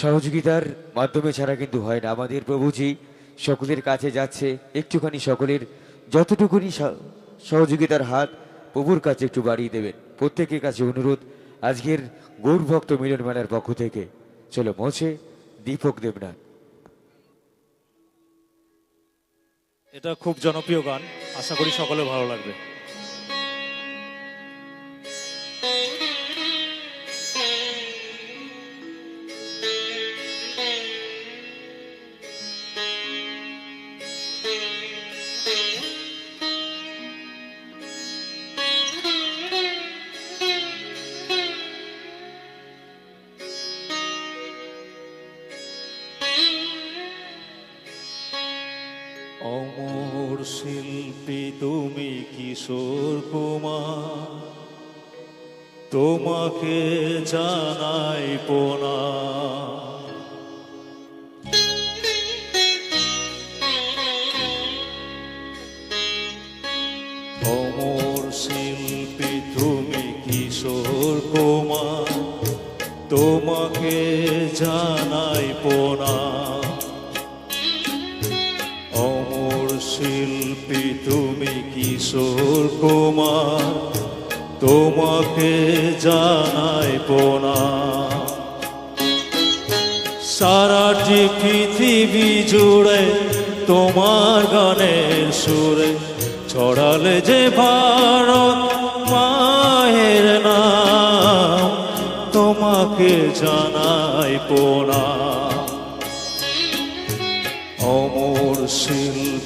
সহযোগিতার মাধ্যমে ছাড়া কিন্তু হয় না। আমাদের প্রভুজি সকলের কাছে যাচ্ছে, একটুখানি সকলের যতটুকুনি সহযোগিতার হাত প্রভুর কাছে একটু বাড়িয়ে দেবেন। প্রত্যেকের কাছে অনুরোধ, আজকের গৌর ভক্ত মিলন মেলার পক্ষ থেকে। চলো মছে দীপক দেবনাথ। এটা খুব জনপ্রিয় গান। আশা করি সকলে ভালো লাগবে। অমর শিল্পী, তুমি কিশোর কুমার। তোমাকে জানাই পোনা অমর শিল্পী, তুমি কিশোর কুমার। তোমাকে জানাই পোনা শিল্পী, তুমি কিশোর কুমার? তোমাকে জানাই পোনা সারাটি পৃথিবী জুড়ে তোমার গানের সুরে ছড়ালে যে ভারত মায়ের নাম, তোমাকে জানাই পোনা অমর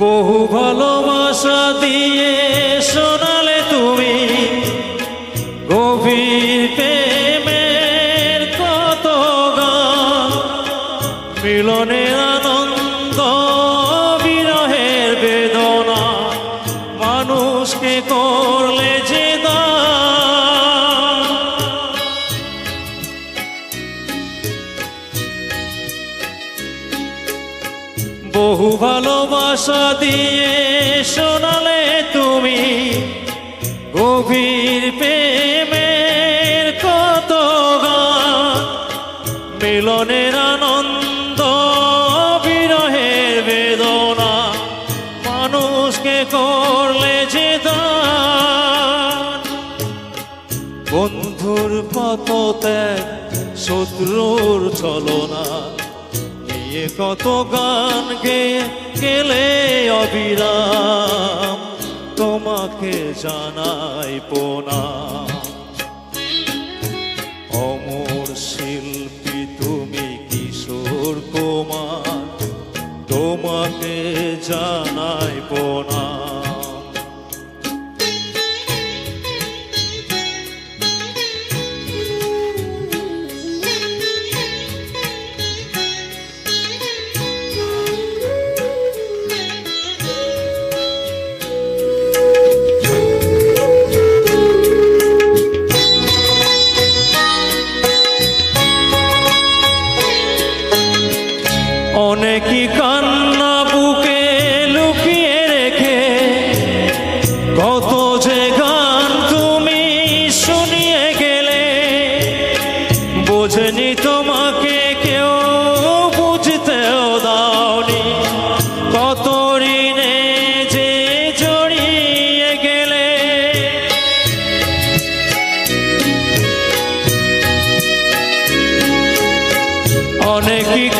বহু ভালোবাসা দিয়ে শোনালে তুমি গভীর প্রেমের কত গান? মিলনের আনন্দ, বিরহের বেদনা, মানুষকে করলে ভালোবাসা দিয়ে শোনালে তুমি গভীর প্রেমের কত মিলনের আনন্দ, বিরহের বেদনা, মানুষকে করলে যে বন্ধুর পত ত্যাগ, শত্রুর ছলনা নিয়ে কত গান গে গেলে অবিরাম। তোমাকে জানাই পোনা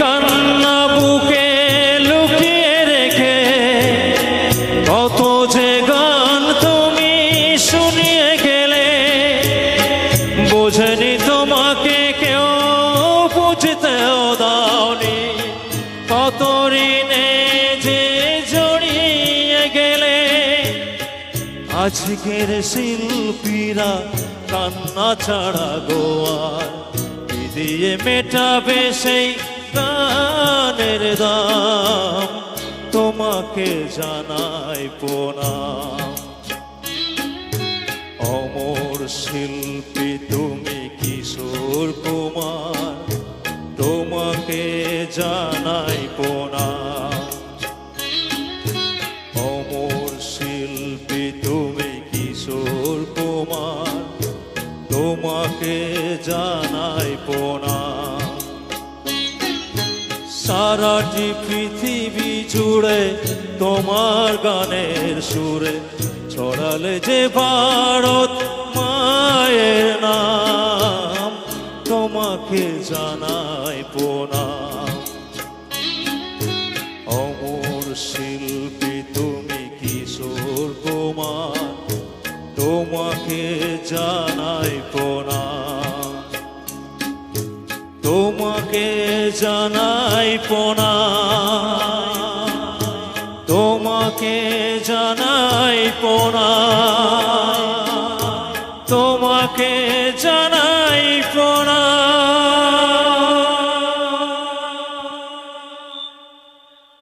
কান্না বুকে লুকিয়ে রেখে? গান তুমি শুনিয়ে গেলে, বোঝেনি তোমাকে কেউ, বুঝতেও যে গেলে, আজকের শিল্পীরা কান্না ছাড়া গোয়ার দিয়ে মেটাবে সেই গানের দাম, তোমাকে জানাই প্রণাম। অমর শিল্পী, তুমি কিশোর কুমার, তোমাকে জানাই প্রণাম। অমর শিল্পী, তুমি কিশোর কুমার, তোমাকে জানাই প্রণাম সারাটি পৃথিবী জুড়ে তোমার গানের সুরে ছড়ালে যে ভারত মায়ের নাম, তোমাকে জানাই প্রণাম। অমর শিল্পী, তুমি কিশোর কুমার, তোমাকে জানাই প্রণাম। তোমাকে জানাই পোনা। তোমাকে জানাই পোনা। তোমাকে জানাই